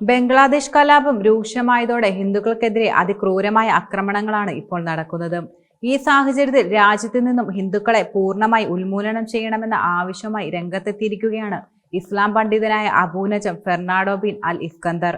ബംഗ്ലാദേശ് കലാപം രൂക്ഷമായതോടെ ഹിന്ദുക്കൾക്കെതിരെ അതിക്രൂരമായ ആക്രമണങ്ങളാണ് ഇപ്പോൾ നടക്കുന്നത്. ഈ സാഹചര്യത്തിൽ രാജ്യത്തു നിന്നും ഹിന്ദുക്കളെ പൂർണമായി ഉന്മൂലനം ചെയ്യണമെന്ന ആവശ്യവുമായി രംഗത്തെത്തിയിരിക്കുകയാണ് ഇസ്ലാം പണ്ഡിതനായ Abu Najam Fernando bin Al Iskandar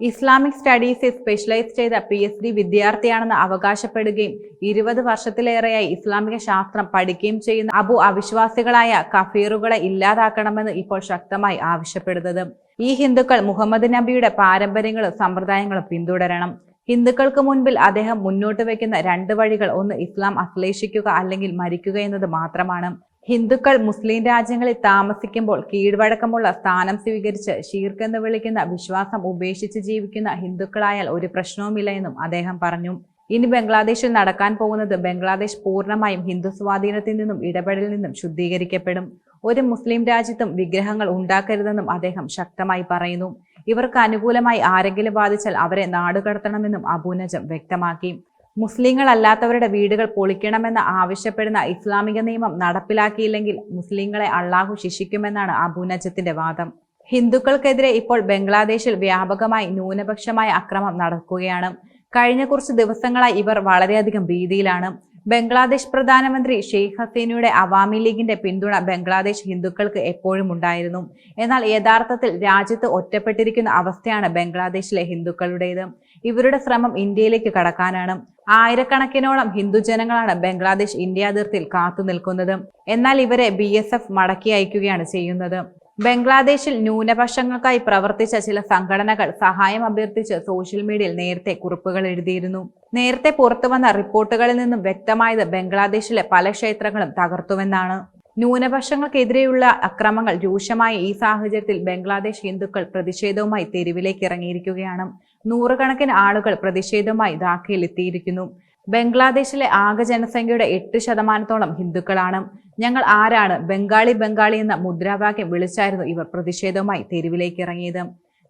Islamic സ്റ്റഡീസിൽ specialise ചെയ്ത പി എച്ച് ഡി വിദ്യാർത്ഥിയാണെന്ന് അവകാശപ്പെടുകയും ഇരുപത് വർഷത്തിലേറെയായി ഇസ്ലാമിക ശാസ്ത്രം പഠിക്കുകയും ചെയ്യുന്ന അബു അവിശ്വാസികളായ കഫീറുകളെ ഇല്ലാതാക്കണമെന്ന് ഇപ്പോൾ ശക്തമായി ആവശ്യപ്പെടുന്നത്. ഈ ഹിന്ദുക്കൾ മുഹമ്മദ് നബിയുടെ പാരമ്പര്യങ്ങളും സമ്പ്രദായങ്ങളും പിന്തുടരണം. ഹിന്ദുക്കൾക്ക് മുൻപിൽ അദ്ദേഹം മുന്നോട്ട് വയ്ക്കുന്ന രണ്ട് വഴികൾ ഒന്ന് ഇസ്ലാം അശ്ലേഷിക്കുക അല്ലെങ്കിൽ മരിക്കുക എന്നത് മാത്രമാണ്. ഹിന്ദുക്കൾ മുസ്ലിം രാജ്യങ്ങളിൽ താമസിക്കുമ്പോൾ കീഴ്വഴക്കമുള്ള സ്ഥാനം സ്വീകരിച്ച് ഷീർക്ക് എന്ന് വിളിക്കുന്ന വിശ്വാസം ഉപേക്ഷിച്ച് ജീവിക്കുന്ന ഹിന്ദുക്കളായാൽ ഒരു പ്രശ്നവുമില്ല എന്നും അദ്ദേഹം പറഞ്ഞു. ഇനി ബംഗ്ലാദേശിൽ നടക്കാൻ പോകുന്നത് ബംഗ്ലാദേശ് പൂർണമായും ഹിന്ദു സ്വാധീനത്തിൽ നിന്നും ഇടപെടലിൽ നിന്നും ശുദ്ധീകരിക്കപ്പെടും. ഒരു മുസ്ലിം രാജ്യത്തും വിഗ്രഹങ്ങൾ ഉണ്ടാക്കരുതെന്നും അദ്ദേഹം ശക്തമായി പറയുന്നു. ഇവർക്ക് അനുകൂലമായി ആരെങ്കിലും ബാധിച്ചാൽ അവരെ നാടുകടത്തണമെന്നും അബൂനജം വ്യക്തമാക്കി. മുസ്ലിങ്ങളല്ലാത്തവരുടെ വീടുകൾ പൊളിക്കണമെന്ന് ആവശ്യപ്പെടുന്ന ഇസ്ലാമിക നിയമം നടപ്പിലാക്കിയില്ലെങ്കിൽ മുസ്ലിങ്ങളെ അള്ളാഹു ശിക്ഷിക്കുമെന്നാണ് അബൂനജത്തിന്റെ വാദം. ഹിന്ദുക്കൾക്കെതിരെ ഇപ്പോൾ ബംഗ്ലാദേശിൽ വ്യാപകമായി ന്യൂനപക്ഷമായ അക്രമം നടക്കുകയാണ്. കഴിഞ്ഞ കുറച്ച് ദിവസങ്ങളായി ഇവർ വളരെയധികം ഭീതിയിലാണ്. ബംഗ്ലാദേശ് പ്രധാനമന്ത്രി ഷെയ്ഖ് ഹസീനയുടെ അവാമി ലീഗിന്റെ പിന്തുണ ബംഗ്ലാദേശ് ഹിന്ദുക്കൾക്ക് എപ്പോഴും ഉണ്ടായിരുന്നു. എന്നാൽ യഥാർത്ഥത്തിൽ രാജ്യത്ത് ഒറ്റപ്പെട്ടിരിക്കുന്ന അവസ്ഥയാണ് ബംഗ്ലാദേശിലെ ഹിന്ദുക്കളുടേത്. ഇവരുടെ ശ്രമം ഇന്ത്യയിലേക്ക് കടക്കാനാണ്. ആയിരക്കണക്കിനോളം ഹിന്ദു ജനങ്ങളാണ് ബംഗ്ലാദേശ് ഇന്ത്യ അതിർത്തിയിൽ കാത്തു നിൽക്കുന്നത്. എന്നാൽ ഇവരെ ബി എസ് എഫ് മടക്കി അയക്കുകയാണ് ചെയ്യുന്നത്. ബംഗ്ലാദേശിൽ ന്യൂനപക്ഷങ്ങൾക്കായി പ്രവർത്തിച്ച ചില സംഘടനകൾ സഹായം അഭ്യർത്ഥിച്ച് സോഷ്യൽ മീഡിയയിൽ നേരത്തെ കുറിപ്പുകൾ എഴുതിയിരുന്നു. നേരത്തെ പുറത്തു വന്ന റിപ്പോർട്ടുകളിൽ നിന്നും വ്യക്തമായത് ബംഗ്ലാദേശിലെ പല ക്ഷേത്രങ്ങളും തകർത്തുവെന്നാണ്. ന്യൂനപക്ഷങ്ങൾക്കെതിരെയുള്ള അക്രമങ്ങൾ രൂക്ഷമായ ഈ സാഹചര്യത്തിൽ ബംഗ്ലാദേശ് ഹിന്ദുക്കൾ പ്രതിഷേധവുമായി തെരുവിലേക്ക് ഇറങ്ങിയിരിക്കുകയാണ്. നൂറുകണക്കിന് ആളുകൾ പ്രതിഷേധവുമായി ധാക്കയിൽ എത്തിയിരിക്കുന്നു ബംഗ്ലാദേശിലെ ആകെ ജനസംഖ്യയുടെ എട്ട് ശതമാനത്തോളം ഹിന്ദുക്കളാണ്. ഞങ്ങൾ ആരാണ്? ബംഗാളി ബംഗാളി എന്ന മുദ്രാവാക്യം വിളിച്ചായിരുന്നു ഇവർ പ്രതിഷേധവുമായി തെരുവിലേക്ക് ഇറങ്ങിയത്.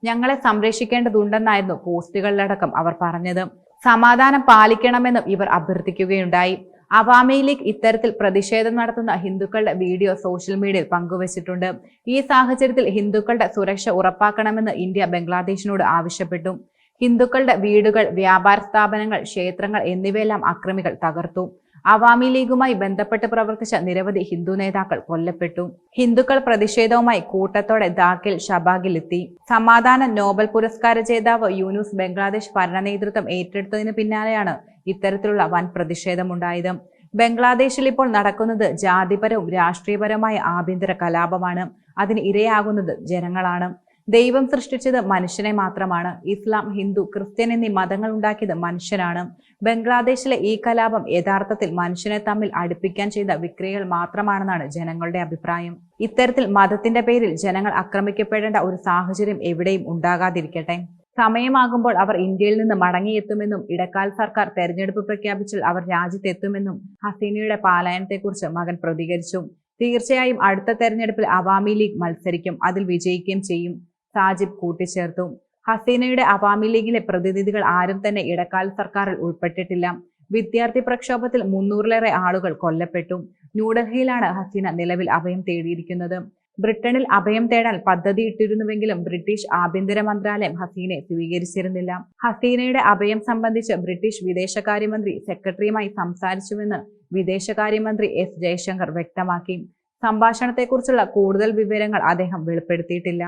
ഞങ്ങളെ സംരക്ഷിക്കേണ്ടതുണ്ടെന്നായിരുന്നു പോസ്റ്റുകളിലടക്കം അവർ പറഞ്ഞത്. സമാധാനം പാലിക്കണമെന്നും ഇവർ അഭ്യർത്ഥിക്കുകയുണ്ടായി. അവാമി ലീഗ് ഇത്തരത്തിൽ പ്രതിഷേധം നടത്തുന്ന ഹിന്ദുക്കളുടെ വീഡിയോ സോഷ്യൽ മീഡിയയിൽ പങ്കുവച്ചിട്ടുണ്ട്. ഈ സാഹചര്യത്തിൽ ഹിന്ദുക്കളുടെ സുരക്ഷ ഉറപ്പാക്കണമെന്ന് ഇന്ത്യ ബംഗ്ലാദേശിനോട് ആവശ്യപ്പെട്ടു. ഹിന്ദുക്കളുടെ വീടുകൾ വ്യാപാര സ്ഥാപനങ്ങൾ ക്ഷേത്രങ്ങൾ എന്നിവയെല്ലാം അക്രമികൾ തകർത്തു. അവാമി ലീഗുമായി ബന്ധപ്പെട്ട് പ്രവർത്തിച്ച നിരവധി ഹിന്ദു നേതാക്കൾ കൊല്ലപ്പെട്ടു. ഹിന്ദുക്കൾ പ്രതിഷേധവുമായി കൂട്ടത്തോടെ ദാക്കിൽ ഷബാഗിലെത്തി സമാധാന നോബൽ പുരസ്കാര ജേതാവ് യൂനുസ് ബംഗ്ലാദേശ് ഭരണ നേതൃത്വം ഏറ്റെടുത്തതിന് പിന്നാലെയാണ് ഇത്തരത്തിലുള്ള വൻ പ്രതിഷേധമുണ്ടായത്. ബംഗ്ലാദേശിൽ ഇപ്പോൾ നടക്കുന്നത് ജാതിപരവും രാഷ്ട്രീയപരമായ ആഭ്യന്തര കലാപമാണ്. അതിന് ഇരയാകുന്നത് ജനങ്ങളാണ്. ദൈവം സൃഷ്ടിച്ചത് മനുഷ്യനെ മാത്രമാണ്. ഇസ്ലാം ഹിന്ദു ക്രിസ്ത്യൻ എന്നീ മതങ്ങൾ ഉണ്ടാക്കിയത് മനുഷ്യനാണ് ബംഗ്ലാദേശിലെ ഈ കലാപം യഥാർത്ഥത്തിൽ മനുഷ്യനെ തമ്മിൽ അടുപ്പിക്കാൻ ചെയ്ത വിക്രിയകൾ മാത്രമാണെന്നാണ് ജനങ്ങളുടെ അഭിപ്രായം. ഇത്തരത്തിൽ മതത്തിന്റെ പേരിൽ ജനങ്ങൾ ആക്രമിക്കപ്പെടേണ്ട ഒരു സാഹചര്യം എവിടെയും ഉണ്ടാകാതിരിക്കട്ടെ. സമയമാകുമ്പോൾ അവർ ഇന്ത്യയിൽ നിന്ന് മടങ്ങിയെത്തുമെന്നും ഇടക്കാൽ സർക്കാർ തെരഞ്ഞെടുപ്പ് പ്രഖ്യാപിച്ചാൽ അവർ രാജ്യത്തെത്തുമെന്നും ഹസീനയുടെ പാലായനത്തെക്കുറിച്ച് മകൻ പ്രതികരിച്ചു. തീർച്ചയായും അടുത്ത തെരഞ്ഞെടുപ്പിൽ അവാമി ലീഗ് മത്സരിക്കും. അതിൽ വിജയിക്കുകയും ചെയ്യും. സാജിബ് കൂട്ടിച്ചേർത്തു. ഹസീനയുടെ അവാമി ലീഗിലെ പ്രതിനിധികൾ ആരും തന്നെ ഇടക്കാല സർക്കാരിൽ ഉൾപ്പെട്ടിട്ടില്ല. വിദ്യാർത്ഥി പ്രക്ഷോഭത്തിൽ മുന്നൂറിലേറെ ആളുകൾ കൊല്ലപ്പെട്ടു. ന്യൂഡൽഹിയിലാണ് ഹസീന നിലവിൽ അഭയം തേടിയിരിക്കുന്നത്. ബ്രിട്ടനിൽ അഭയം തേടാൻ പദ്ധതി ഇട്ടിരുന്നുവെങ്കിലും ബ്രിട്ടീഷ് ആഭ്യന്തര മന്ത്രാലയം ഹസീനെ സ്വീകരിച്ചിരുന്നില്ല. ഹസീനയുടെ അഭയം സംബന്ധിച്ച് ബ്രിട്ടീഷ് വിദേശകാര്യമന്ത്രി സെക്രട്ടറിയുമായി സംസാരിച്ചുവെന്ന് വിദേശകാര്യമന്ത്രി എസ് ജയശങ്കർ വ്യക്തമാക്കി. സംഭാഷണത്തെക്കുറിച്ചുള്ള കൂടുതൽ വിവരങ്ങൾ അദ്ദേഹം വെളിപ്പെടുത്തിയിട്ടില്ല.